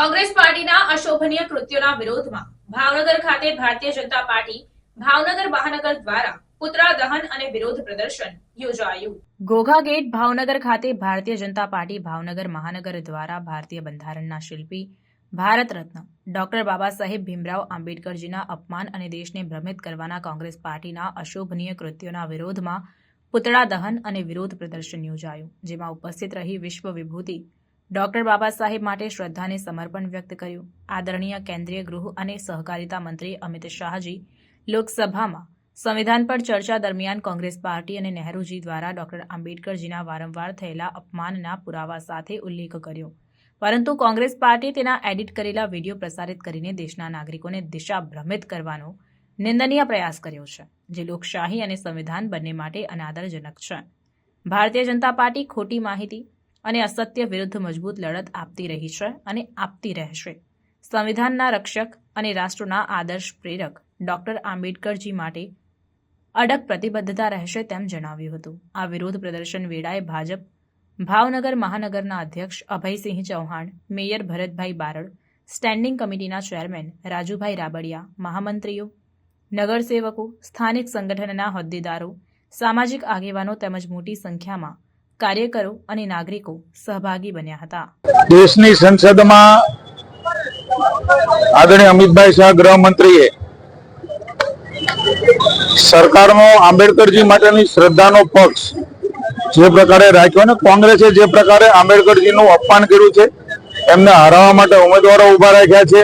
કોંગ્રેસ પાર્ટીના અશોભનીય કૃત્યોના વિરોધમાં ભાવનગર ખાતે ભારતીય જનતા પાર્ટી ભાવનગર મહાનગર દ્વારા પુતળા દહન અને વિરોધ પ્રદર્શન યોજાયું. ઘોઘા ગેટ ભાવનગર ખાતે ભારતીય જનતા પાર્ટી ભાવનગર મહાનગર દ્વારા ભારતીય બંધારણના શિલ્પી, ભારત રત્ન, ડોક્ટર બાબા સાહેબ ભીમરાવ આંબેડકરજીના અપમાન અને દેશને ભ્રમિત કરવાના કોંગ્રેસ પાર્ટીના અશોભનીય કૃત્યોના વિરોધમાં પુતળા દહન અને વિરોધ પ્રદર્શન યોજાયું, જેમાં ઉપસ્થિત રહી વિશ્વ વિભૂતિ ડોક્ટર બાબા સાહેબ માટે શ્રદ્ધાને સમર્પણ વ્યક્ત કર્યું. આદરણીય કેન્દ્રીય ગૃહ અને સહકારિતા મંત્રી અમિત શાહજી લોકસભામાં સંવિધાન પર ચર્ચા દરમિયાન કોંગ્રેસ પાર્ટી અને નહેરુજી દ્વારા ડોક્ટર આંબેડકરજીના વારંવાર થયેલા અપમાનના પુરાવા સાથે ઉલ્લેખ કર્યો. પરંતુ કોંગ્રેસ પાર્ટીએ તેના એડિટ કરેલા વીડિયો પ્રસારિત કરીને દેશના નાગરિકોને દિશા ભ્રમિત કરવાનો નિંદનીય પ્રયાસ કર્યો છે, જે લોકશાહી અને સંવિધાન બંને માટે અનાદરજનક છે. ભારતીય જનતા પાર્ટી ખોટી માહિતી અને અસત્ય વિરુદ્ધ મજબૂત લડત આપતી રહી છે અને આપતી રહેશે. સંવિધાનના રક્ષક અને રાષ્ટ્રના આદર્શ પ્રેરક ડોક્ટર આંબેડકરજી માટે અડગ પ્રતિબદ્ધતા રહેશે તેમ જણાવ્યું હતું. આ વિરોધ પ્રદર્શન વેળાએ ભાજપ, ભાવનગર મહાનગરના અધ્યક્ષ અભયસિંહ ચૌહાણ, મેયર ભરતભાઈ બારડ, સ્ટેન્ડિંગ કમિટીના ચેરમેન રાજુભાઈ રાબડિયા, મહામંત્રીઓ, નગરસેવકો, સ્થાનિક સંગઠનના હોદ્દેદારો, સામાજિક આગેવાનો તેમજ મોટી સંખ્યામાં કાર્યકરો અને નાગરિકો સહભાગી બન્યા હતા. દેશની સંસદમાં આદરણીય અમિતભાઈ શાહ ગૃહમંત્રીએ સરકારનો આંબેડકરજી માટેની શ્રદ્ધાનો પક્ષ જે પ્રકારે રાખ્યો અને કોંગ્રેસે જે પ્રકારે આંબેડકરજીનું અપમાન કર્યું છે, એમને હરાવવા માટે ઉમેદવારો ઊભા રાખ્યા છે.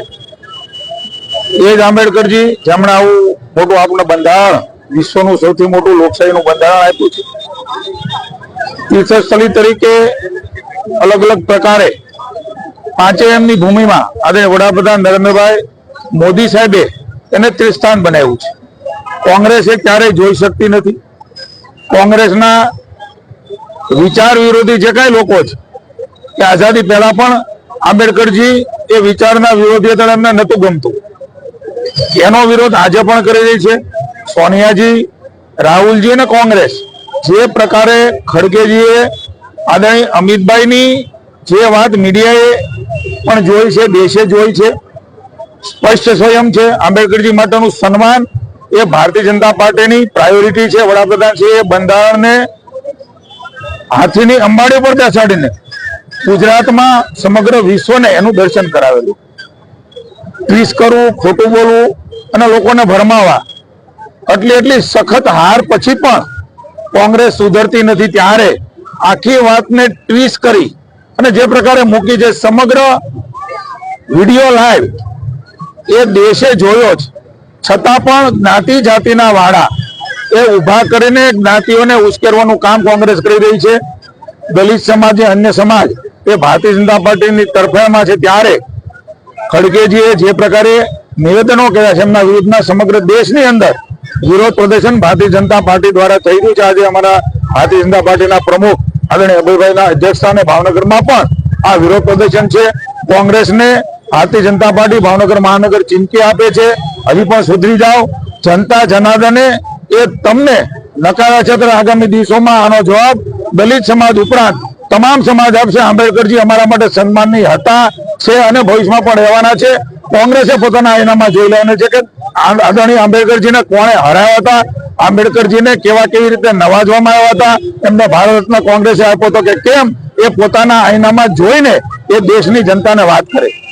એ જ આંબેડકરજી જેમણે આવું મોટું આપણને બંધારણ વિશ્વનું સૌથી મોટું લોકશાહીનું બંધારણ આપ્યું છે. તીર્થસ્થળી તરીકે અલગ અલગ પ્રકારે પાંચે એમની ભૂમિમાં આજે વડાપ્રધાન નરેન્દ્રભાઈ મોદી સાહેબે એને ત્રિસ્થાન બનાવ્યું છે. કોંગ્રેસે ક્યારેય જોઈ શકતી નથી. કોંગ્રેસના વિચાર વિરોધી જે કાંઈ લોકો છે કે આઝાદી પહેલા પણ આંબેડકરજી એ વિચારના વિરોધી હતા એમને નતું ગમતું. એનો વિરોધ આજે પણ કરી રહી છે. સોનિયાજી, રાહુલજી અને કોંગ્રેસ જે પ્રકારે ખડગેજીએ આદરણીય અમિતભાઈની જે વાત મીડિયાએ પણ જોઈ છે, દેશે જોઈ છે, સ્પષ્ટ સ્વયં છે, આંબેડકરજી માટેનું સન્માન એ ભારતીય જનતા પાર્ટીની પ્રાયોરિટી છે. વડાપ્રધાન છે એ બંધારણને હાથીની અંબાડી પર બેસાડીને ગુજરાતમાં સમગ્ર વિશ્વને એનું દર્શન કરાવેલું. ટ્વીસ કરવું, ખોટું બોલવું અને લોકોને ભરમાવા એટલી એટલી સખત હાર પછી પણ કોંગ્રેસ સુધરતી નથી ત્યારે આખી વાતને ટ્વીસ કરી અને જે પ્રકારે મૂકી છે સમગ્ર વીડિયો લાઈવ એ દેશે જોયો જ. છતાં પણ જ્ઞાતિ જાતિના વાડા એ ઊભા કરીને જ્ઞાતિઓને ઉશ્કેરવાનું કામ કોંગ્રેસ કરી રહી છે. દલિત સમાજ અને અન્ય સમાજ એ ભારતીય જનતા પાર્ટીની તરફેણમાં છે ત્યારે ખડગેજીએ જે પ્રકારે નિવેદનો કર્યા છે એમના વિરુદ્ધના સમગ્ર દેશની અંદર વિરોધ પ્રદર્શન ભારતીય જનતા પાર્ટી દ્વારા થઈ રહ્યું છે. આજે અમારા ભારતીય જનતા પાર્ટીના પ્રમુખ આદરણીય અભયભાઈના અધ્યક્ષસ્થાને ભાવનગરમાં પણ આ વિરોધ પ્રદર્શન છે. કોંગ્રેસને ભારતીય જનતા પાર્ટી ભાવનગર મહાનગર ચીમકી આપે છે. હજી પણ સુધરી જાઓ. જનતા જનાર્દને એ તમને નકારા છે આગામી દિવસોમાં આનો જવાબ દલિત સમાજ ઉપરાંત તમામ સમાજ આપશે. આંબેડકરજી અમારા માટે સન્માનની હતા, છે અને ભવિષ્યમાં પણ રહેવાના છે. કોંગ્રેસે પોતાના આયનામાં જોઈ લેવાનું છે કે આદરણીય આંબેડકરજીને કોણે હરાવ્યા હતા? આંબેડકરજીને કેવા કેવી રીતે નવાજવામાં આવ્યા હતા? એમને ભારત રત્ન કોંગ્રેસે આપ્યો હતો કે કેમ? એ પોતાના આઈનામાં જોઈને એ દેશની જનતાને વાત કરે.